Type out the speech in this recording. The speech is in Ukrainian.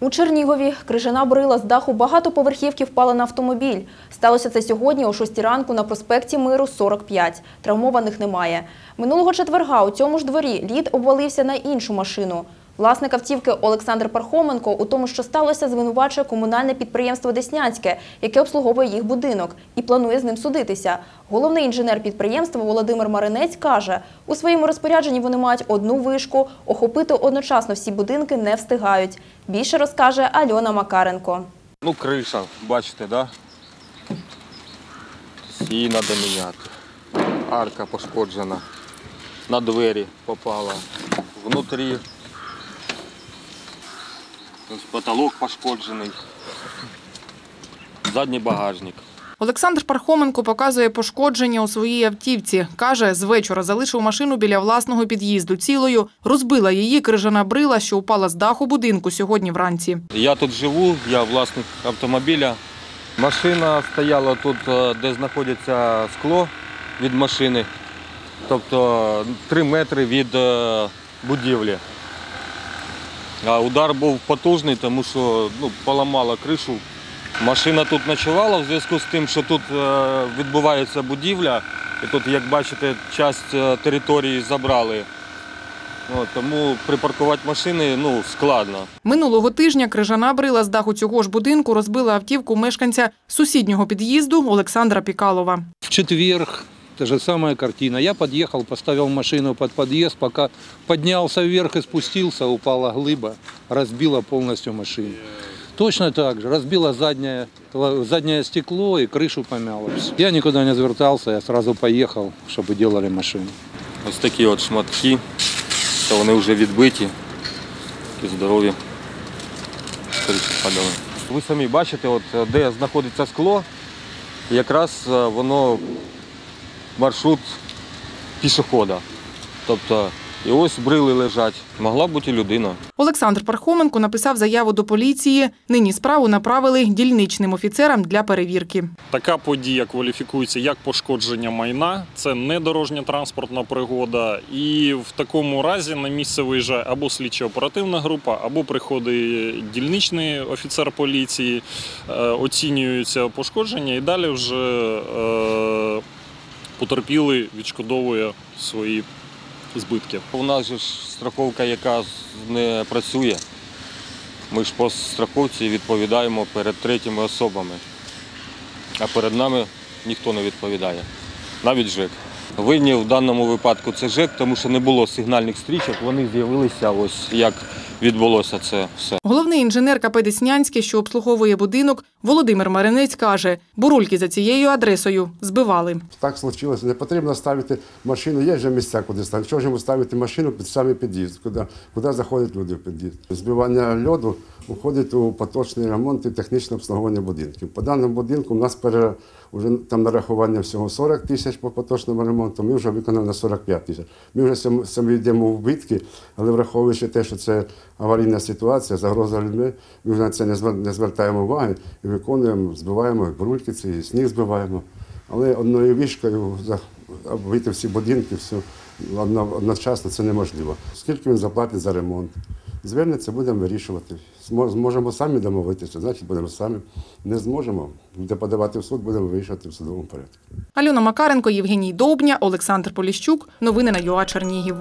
У Чернігові крижана брила з даху багатоповерхівки впала на автомобіль. Сталося це сьогодні о 6 ранку на проспекті Миру, 45. Травмованих немає. Минулого четверга у цьому ж дворі лід обвалився на іншу машину. Власник автівки Олександр Пархоменко у тому, що сталося, звинувачує комунальне підприємство Деснянське, яке обслуговує їх будинок, і планує з ним судитися. Головний інженер підприємства Володимир Маринець каже, у своєму розпорядженні вони мають одну вишку, охопити одночасно всі будинки не встигають. Більше розкаже Альона Макаренко. Ну, криша, бачите, да? Її треба міняти. Арка пошкоджена. На двері попала. Внутрі. Ось потолок пошкоджений. Задній багажник. Олександр Пархоменко показує пошкодження у своїй автівці. Каже, з вечора залишив машину біля власного під'їзду цілою. Розбила її крижана брила, що упала з даху будинку сьогодні вранці. Я тут живу, я власник автомобіля. Машина стояла тут, е, де знаходиться скло від машини, тобто 3 метри від е, будівлі. А удар був потужний, тому що ну, поламала кришу. Машина тут ночувала в зв'язку з тим, що тут е, відбувається будівля. І тут, як бачите, часть території забрали. От, тому припаркувати машини ну, складно. Минулого тижня крижана брила з даху цього ж будинку розбила автівку мешканця сусіднього під'їзду Олександра Пікалова. В четверг та же самая картина. Я подъехал, поставил машину под подъезд, пока поднялся вверх и спустился, упала глыба, разбила полностью машину. Точно так же, разбила заднее, заднее стекло и крышу помяло. Я никуда не звертался, я сразу поехал, чтобы делали машину. Ось такі от шматки, то вони вже відбиті, такі здорові. Скоріше падали. Ви самі бачите, от, е, де знаходиться скло, якраз е, воно маршрут пішохода. Тобто, і ось брили лежать. Могла бути людина. Олександр Пархоменко написав заяву до поліції. Нині справу направили дільничним офіцерам для перевірки. Така подія кваліфікується як пошкодження майна, це не дорожня транспортна пригода. І в такому разі на місце виїжджає або слідчо-оперативна група, або приходить дільничний офіцер поліції, е, оцінюються пошкодження, і далі вже е, потерпілий відшкодовує свої збитки. У нас же ж страховка, яка не працює. Ми ж по страховці відповідаємо перед третіми особами. А перед нами ніхто не відповідає. Навіть ЖЕК. Винні в даному випадку це ЖЕК, тому що не було сигнальних стрічок, вони з'явилися ось як відбулося це все. Головний інженер КП Деснянське, що обслуговує будинок, Володимир Маринець каже, бурульки за цією адресою збивали. Так случилось. Не потрібно ставити машину. Є вже місця, куди ставити. Чого ж йому ставити машину під самий під'їзд, куди, куди заходять люди в під'їзд. Збивання льоду входить у поточний ремонт і технічне обслуговування будинків. По даному будинку у нас пере, вже там нарахування всього 40 тисяч по поточному ремонту. Ми вже виконали на 45 тисяч. Ми вже сам- самі йдемо в вбитки, але враховуючи те, що це аварійна ситуація, загроза людьми, ми на це не звер- звертаємо уваги і виконуємо, збиваємо брульки, ці, і сніг збиваємо. Але одною вішкою оббити всі будинки, все одночасно це неможливо. Скільки він заплатить за ремонт? Звернеться, будемо вирішувати. Зможемо самі домовитися, значить будемо самі. Не зможемо, буде подавати в суд, будемо вирішувати в судовому порядку. Альона Макаренко, Євгеній Довбня, Олександр Поліщук. Новини на ЮА Чернігів.